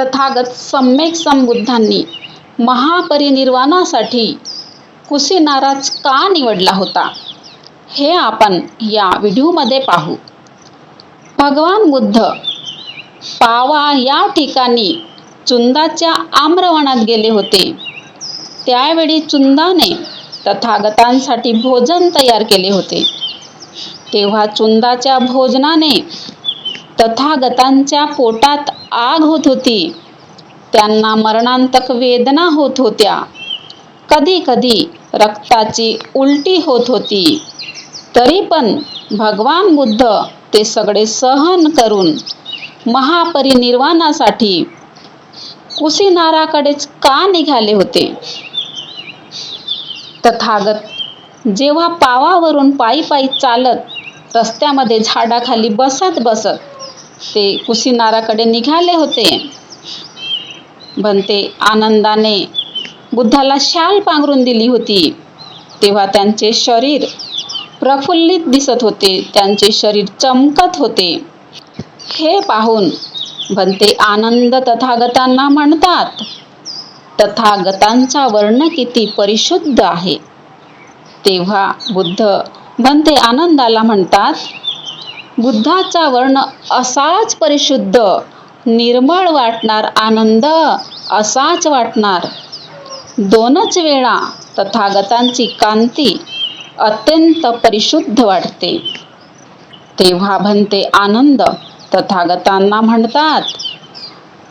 तथागत सम्यक संबुद्धांनी महापरिनिर्वाणासाठी कुसिनाराच का निवडला होता? हे आपण या व्हिडिओमध्ये पाहू. भगवान बुद्ध पावा या ठिकाणी चुंदाच्या आम्रवनात गेले होते. त्यावेळी चुंदाने तथागतांसाठी भोजन तयार केले होते. तेव्हा चुंदाच्या भोजनाने तथागतांच्या पोटात आग होत होती. त्यांना मरणांतक वेदना होत होत्या. कधी कधी रक्ताची उलटी होत होती. तरी पण भगवान बुद्ध ते सगळे सहन करून महापरिनिर्वाणासाठी कुसिनाराकडेच का निघाले होते? तथागत जेव्हा पावावरून पायी पायी चालत रस्त्यामध्ये झाडाखाली बसत बसत ते कुसिनाराकडे निघाले होते. बनते आनंदाने बुद्धाला शाल पांघरून दिली होती. तेव्हा त्यांचे शरीर प्रफुल्लित दिसत होते. त्यांचे शरीर चमकत होते. हे पाहून बनते आनंद तथागतांना म्हणतात तथागतांचा वर्ण किती परिशुद्ध आहे. तेव्हा बुद्ध बनते आनंदाला म्हणतात बुद्धाचा वर्ण असाच परिशुद्ध निर्मळ वाटणार आनंद असाच वाटणार. दोनच वेळा तथागतांची कांती अत्यंत परिशुद्ध वाटते. तेव्हा भंते आनंद तथागतांना म्हणतात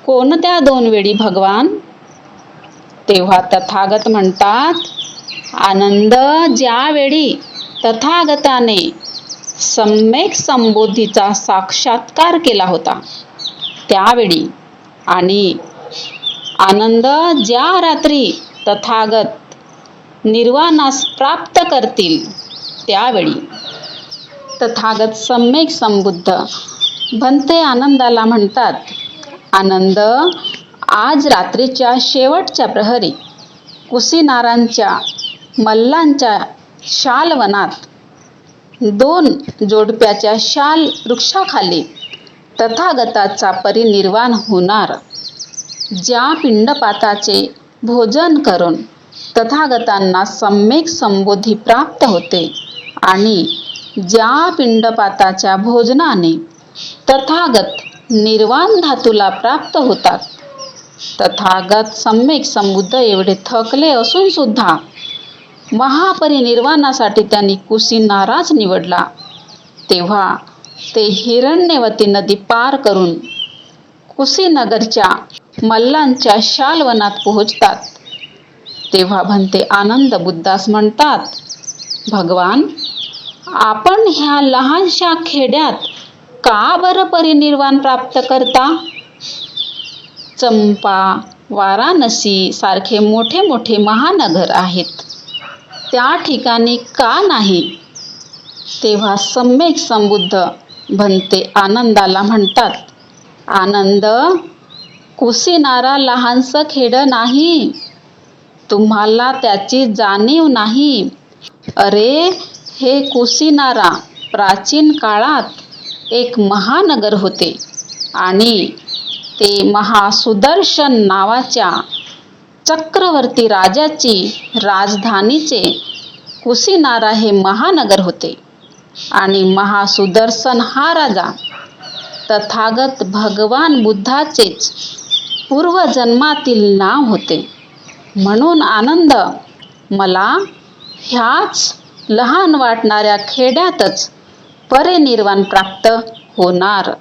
कोणत्या दोन वेळी भगवान? तेव्हा तथागत म्हणतात आनंद ज्यावेळी तथागताने सम्यक संबोधीचा साक्षात्कार केला होता. त्यावेळी आणि आनंद ज्या रात्री तथागत निर्वाणास प्राप्त करतील त्यावेळी तथागत सम्यक संबुद्ध भंते आनंदाला म्हणतात आनंद आज रात्रीच्या शेवटच्या प्रहरी कुसिनारांच्या मल्लांच्या शालवनात दोन जोडप्याच्या शाल वृक्षाखाली तथागताचा परिनिर्वाण होणार. ज्या पिंडपाताचे भोजन करून तथागतांना सम्यक संबोधी प्राप्त होते आणि ज्या पिंडपाताच्या भोजनाने तथागत निर्वाण धातूला प्राप्त होतात तथागत सम्यक समुद्र एवढे थकले असून सुद्धा महापरिनिर्वाणासाठी त्यांनी कुसिनाराच निवडला. तेव्हा ते हिरण्यवती नदी पार करून कुशीनगरच्या मल्लांच्या शालवनात पोहोचतात. तेव्हा भंते आनंद बुद्धास म्हणतात भगवान आपण ह्या लहानशा खेड्यात का बरं परिनिर्वाण प्राप्त करता? चंपा वाराणसी सारखे मोठे मोठे महानगर आहेत. त्या ठिकाणी का नाही? तेव्हा सम्यक संबुद्ध भंते आनंदाला म्हणतात. आनंद कुसिनारा लहानसं खेडं नाही. तुम्हाला त्याची जाणीव नाही. अरे हे कुसिनारा प्राचीन काळात एक महानगर होते आणि ते महासुदर्शन नावाच्या चक्रवर्ती राजाची राजधानीचे कुसिनारा हे महानगर होते. आणि महासुदर्शन हा राजा तथागत भगवान बुद्धाचेच पूर्वजन्मातील नाव होते. म्हणून आनंद मला ह्याच लहान वाटणाऱ्या खेड्यातच परिनिर्वाण प्राप्त होणार.